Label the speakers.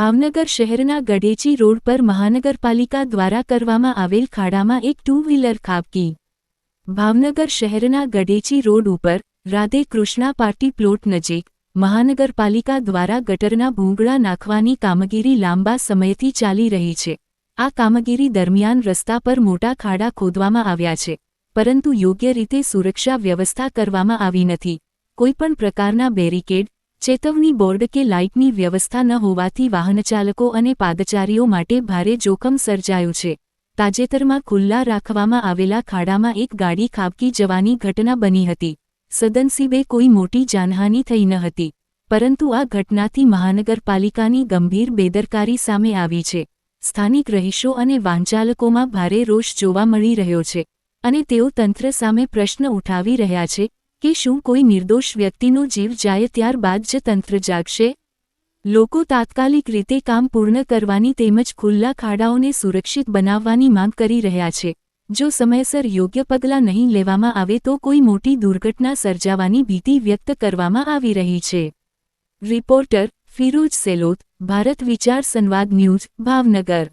Speaker 1: ભાવનગર શહેરના ગઢેચી રોડ પર મહાનગરપાલિકા દ્વારા કરવામાં આવેલ ખાડામાં એક ટુ વ્હીલર ખાબકી. ભાવનગર શહેરના ગઢેચી રોડ ઉપર રાધે કૃષ્ણા પાર્ટી પ્લોટ નજીક મહાનગરપાલિકા દ્વારા ગટરના ભૂંગળા નાખવાની કામગીરી લાંબા સમયથી ચાલી રહી છે. આ કામગીરી દરમિયાન રસ્તા પર મોટા ખાડા ખોદવામાં આવ્યા છે, પરંતુ યોગ્ય રીતે સુરક્ષા વ્યવસ્થા કરવામાં આવી નથી. કોઈપણ પ્રકારના બેરિકેડ ચેતવણી બોર્ડ કે લાઇટની વ્યવસ્થા ન હોવાથી વાહનચાલકો અને પાદચારીઓ માટે ભારે જોખમ સર્જાયું છે. તાજેતરમાં ખુલ્લા રાખવામાં આવેલા ખાડામાં એક ગાડી ખાબકી જવાની ઘટના બની હતી. સદનસીબે કોઈ મોટી જાનહાની થઈ ન હતી. પરંતુ આ ઘટનાથી મહાનગરપાલિકાની ગંભીર બેદરકારી સામે આવી છે. સ્થાનિક રહીશો અને વાહનચાલકોમાં ભારે રોષ જોવા મળી રહ્યો છે અને તેઓ તંત્ર સામે પ્રશ્ન ઉઠાવી રહ્યા છે કે શું કોઈ નિર્દોષ વ્યક્તિનો જીવ જાય ત્યારબાદ જ તંત્ર જાગશે? લોકો તાત્કાલિક રીતે કામ પૂર્ણ કરવાની તેમજ ખુલ્લા ખાડાઓને સુરક્ષિત બનાવવાની માંગ કરી રહ્યા છે. જો સમયસર યોગ્ય પગલાં નહીં લેવામાં આવે તો કોઈ મોટી દુર્ઘટના સર્જાવાની ભીતિ વ્યક્ત કરવામાં આવી રહી છે. રિપોર્ટર ફિરોજ સેલોત, ભારત વિચાર સંવાદ ન્યૂઝ, ભાવનગર.